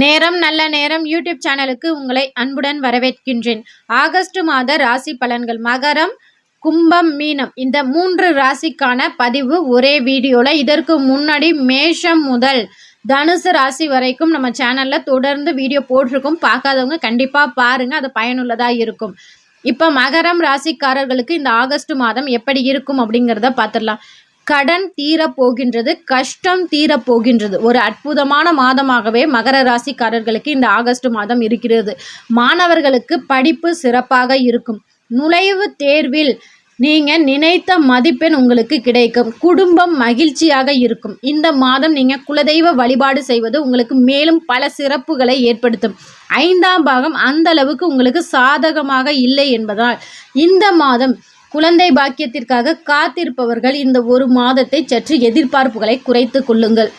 நேரம் நல்ல நேரம் யூடியூப் சேனலுக்கு உங்களை அன்புடன் வரவேற்கின்றேன். ஆகஸ்ட் மாத ராசி பலன்கள். மகரம் கும்பம் மீனம். இந்த மூன்று ராசிக்கான பதிவு ஒரே வீடியோவில் இதற்கு முன்னாடி மேஷம் முதல் தனுசு ராசி வரைக்கும் நம்ம சேனலில் தொடர்ந்து வீடியோ போட்டிருக்கோம். பார்க்காதவங்க கண்டிப்பாக பாருங்கள் அது பயனுள்ளதாக இருக்கும். இப்போ மகரம் ராசிக்காரர்களுக்கு இந்த ஆகஸ்ட் மாதம் எப்படி இருக்கும் அப்படிங்கிறத பார்த்துடலாம். கடன் தீரப் போகின்றது கஷ்டம் தீரப் போகின்றது ஒரு அற்புதமான மாதமாகவே மகர ராசிக்காரர்களுக்கு இந்த ஆகஸ்ட் மாதம் இருக்கிறது. மாணவர்களுக்கு படிப்பு சிறப்பாக இருக்கும். நுழைவு தேர்வில் நீங்கள் நினைத்த மதிப்பெண் உங்களுக்கு கிடைக்கும். குடும்பம் மகிழ்ச்சியாக இருக்கும். இந்த மாதம் நீங்கள் குலதெய்வ வழிபாடு செய்வது உங்களுக்கு மேலும் பல சிறப்புகளை ஏற்படுத்தும். ஐந்தாம் பாகம் அந்த அளவுக்கு உங்களுக்கு சாதகமாக இல்லை என்பதால் இந்த மாதம் குழந்தை பாக்கியத்திற்காக காத்திருப்பவர்கள் இந்த ஒரு மாதத்தை சற்று எதிர்பார்ப்புகளை குறைத்து கொள்ளுங்கள்.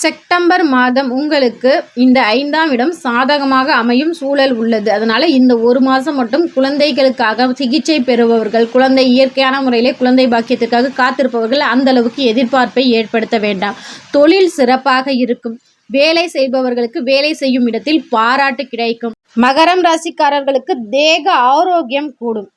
செப்டம்பர் மாதம் உங்களுக்கு இந்த ஐந்தாம் இடம் சாதகமாக அமையும் சூழல் உள்ளது. அதனால் இந்த ஒரு மாதம் மட்டும் குழந்தைகளுக்காக சிகிச்சை பெறுபவர்கள் குழந்தை இயற்கையான முறையிலே குழந்தை பாக்கியத்திற்காக காத்திருப்பவர்கள் அந்த அளவுக்கு எதிர்பார்ப்பை ஏற்படுத்த வேண்டாம். தொழில் சிறப்பாக இருக்கும். வேலை செய்பவர்களுக்கு வேலை செய்யும் இடத்தில் பாராட்டு கிடைக்கும். மகரம் ராசிக்காரர்களுக்கு தேக ஆரோக்கியம் கூடும்.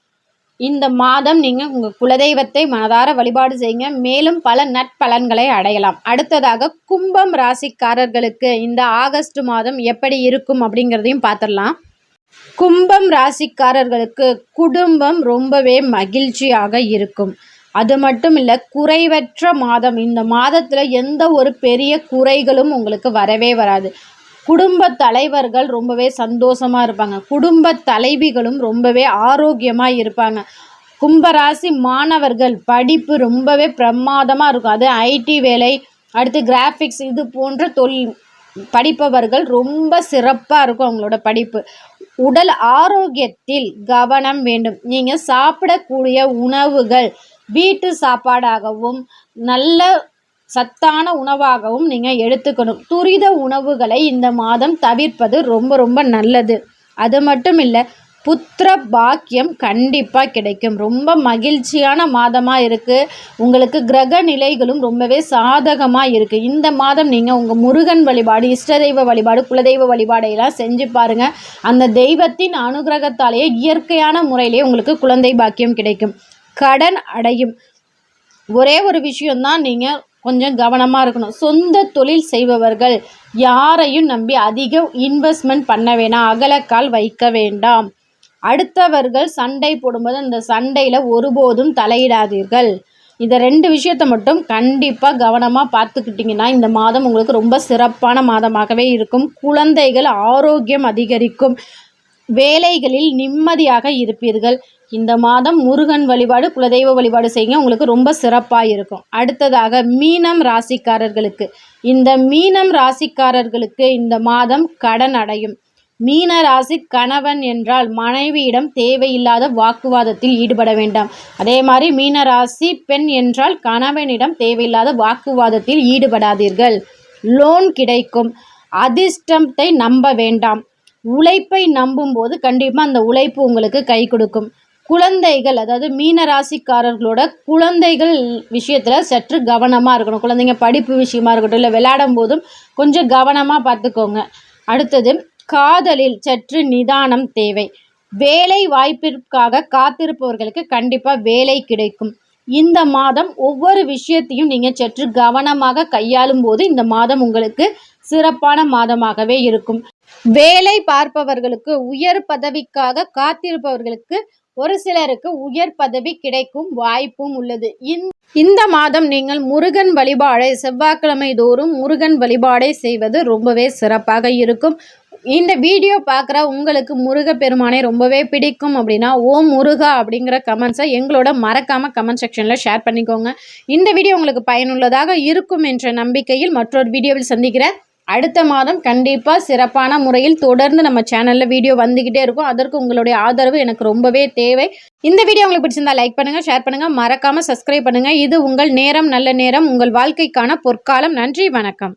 இந்த மாதம் நீங்கள் உங்கள் குலதெய்வத்தை மனதார வழிபாடு செய்யுங்க. மேலும் பல நட்பலன்களை அடையலாம். அடுத்ததாக கும்பம் ராசிக்காரர்களுக்கு இந்த ஆகஸ்ட் மாதம் எப்படி இருக்கும் அப்படிங்கிறதையும் பார்த்துடலாம். கும்பம் ராசிக்காரர்களுக்கு குடும்பம் ரொம்பவே மகிழ்ச்சியாக இருக்கும். அது மட்டும் இல்லை குறைவற்ற மாதம். இந்த மாதத்தில் எந்த ஒரு பெரிய குறைகளும் உங்களுக்கு வரவே வராது. குடும்ப தலைவர்கள் ரொம்பவே சந்தோஷமாக இருப்பாங்க. குடும்ப தலைவிகளும் ரொம்பவே ஆரோக்கியமாக இருப்பாங்க. கும்பராசி மாணவர்கள் படிப்பு ரொம்பவே பிரமாதமாக இருக்கும். அது ஐடி வேலை அடுத்து கிராஃபிக்ஸ் இது போன்ற தொழில் படிப்பவர்கள் ரொம்ப சிறப்பாக இருக்கும் அவங்களோட படிப்பு. உடல் ஆரோக்கியத்தில் கவனம் வேண்டும். நீங்கள் சாப்பிடக்கூடிய உணவுகள் வீட்டு சாப்பாடாகவும் நல்ல சத்தான உணவாகவும் நீங்கள் எடுத்துக்கணும். துரித உணவுகளை இந்த மாதம் தவிர்ப்பது ரொம்ப ரொம்ப நல்லது. அது மட்டும் இல்லை புத்திர பாக்கியம் கண்டிப்பாக கிடைக்கும். ரொம்ப மகிழ்ச்சியான மாதமாக இருக்குது உங்களுக்கு கிரக நிலைகளும் ரொம்பவே சாதகமாக இருக்குது இந்த மாதம் நீங்கள் உங்கள் முருகன் வழிபாடு இஷ்ட தெய்வ வழிபாடு குலதெய்வ வழிபாடையெல்லாம் செஞ்சு பாருங்கள் அந்த தெய்வத்தின் அனுகிரகத்தாலேயே இயற்கையான முறையிலேயே உங்களுக்கு குழந்தை பாக்கியம் கிடைக்கும். கடன் அடையும். ஒரே ஒரு விஷயம்தான் நீங்கள் கொஞ்சம் கவனமாக இருக்கணும். சொந்த தொழில் செய்பவர்கள் யாரையும் நம்பி அதிக இன்வெஸ்ட்மெண்ட் பண்ண வேணாம். அகலக்கால் வைக்க வேண்டாம். அடுத்தவர்கள் சண்டை போடும்போது அந்த சண்டையில் ஒருபோதும் தலையிடாதீர்கள். இந்த ரெண்டு விஷயத்த மட்டும் கண்டிப்பாக கவனமாக பார்த்துக்கிட்டிங்கன்னா இந்த மாதம் உங்களுக்கு ரொம்ப சிறப்பான மாதமாகவே இருக்கும். குழந்தைகள் ஆரோக்கியம் அதிகரிக்கும். வேலைகளில் நிம்மதியாக இருப்பீர்கள். இந்த மாதம் முருகன் வழிபாடு குலதெய்வ வழிபாடு செய்யுங்க. உங்களுக்கு ரொம்ப சிறப்பாக இருக்கும். அடுத்ததாக மீனம் ராசிக்காரர்களுக்கு. இந்த மீனம் ராசிக்காரர்களுக்கு இந்த மாதம் கடன் அடையும். மீன ராசி கணவன் என்றால் மனைவியிடம் தேவையில்லாத வாக்குவாதத்தில் ஈடுபட வேண்டாம். அதே மாதிரி மீன ராசி பெண் என்றால் கணவனிடம் தேவையில்லாத வாக்குவாதத்தில் ஈடுபடாதீர்கள். லோன் கிடைக்கும். அதிர்ஷ்டத்தை நம்ப வேண்டாம். உழைப்பை நம்பும்போது கண்டிப்பாக அந்த உழைப்பு உங்களுக்கு கை கொடுக்கும். குழந்தைகள் அதாவது மீன ராசிக்காரர்களோட குழந்தைகள் விஷயத்தில் சற்று கவனமாக இருக்கணும். குழந்தைங்க படிப்பு விஷயமா இருக்கட்டும் இல்லை விளையாடும் போதும் கொஞ்சம் கவனமாக பார்த்துக்கோங்க. அடுத்தது காதலில் சற்று நிதானம் தேவை. வேலை வாய்ப்பிற்காக காத்திருப்பவர்களுக்கு கண்டிப்பாக வேலை கிடைக்கும். இந்த மாதம் ஒவ்வொரு விஷயத்தையும் நீங்கள் சற்று கவனமாக கையாளும் போது இந்த மாதம் உங்களுக்கு சிறப்பான மாதமாகவே இருக்கும். வேலை பார்ப்பவர்களுக்கு உயர் பதவிக்காக காத்திருப்பவர்களுக்கு ஒரு சிலருக்கு உயர் பதவி கிடைக்கும் வாய்ப்பும் உள்ளது. இந்த மாதம் நீங்கள் முருகன் வழிபாடை செவ்வாய்க்கிழமை தோறும் முருகன் வழிபாடை செய்வது ரொம்பவே சிறப்பாக இருக்கும். இந்த வீடியோ பார்க்குற உங்களுக்கு முருக பெருமானை ரொம்பவே பிடிக்கும் அப்படின்னா ஓம் முருகா அப்படிங்கிற கமெண்ட்ஸை எங்களோட மறக்காமல் கமெண்ட் செக்ஷனில் ஷேர் பண்ணிக்கோங்க. இந்த வீடியோ உங்களுக்கு பயனுள்ளதாக இருக்கும் என்ற நம்பிக்கையில் மற்றொரு வீடியோவில் சந்திக்கிறேன். அடுத்த மாதம் கண்டிப்பாக சிறப்பான முறையில் தொடர்ந்து நம்ம சேனலில் வீடியோ வந்துக்கிட்டே இருக்கும். அதற்கு உங்களுடைய ஆதரவு எனக்கு ரொம்பவே தேவை. இந்த வீடியோ உங்களுக்கு பிடிச்சிருந்தா லைக் பண்ணுங்கள் ஷேர் பண்ணுங்கள் மறக்காமல் சப்ஸ்கிரைப் பண்ணுங்கள் இது உங்கள் நேரம் நல்ல நேரம் உங்கள் வாழ்க்கைக்கான பொற்காலம். நன்றி வணக்கம்.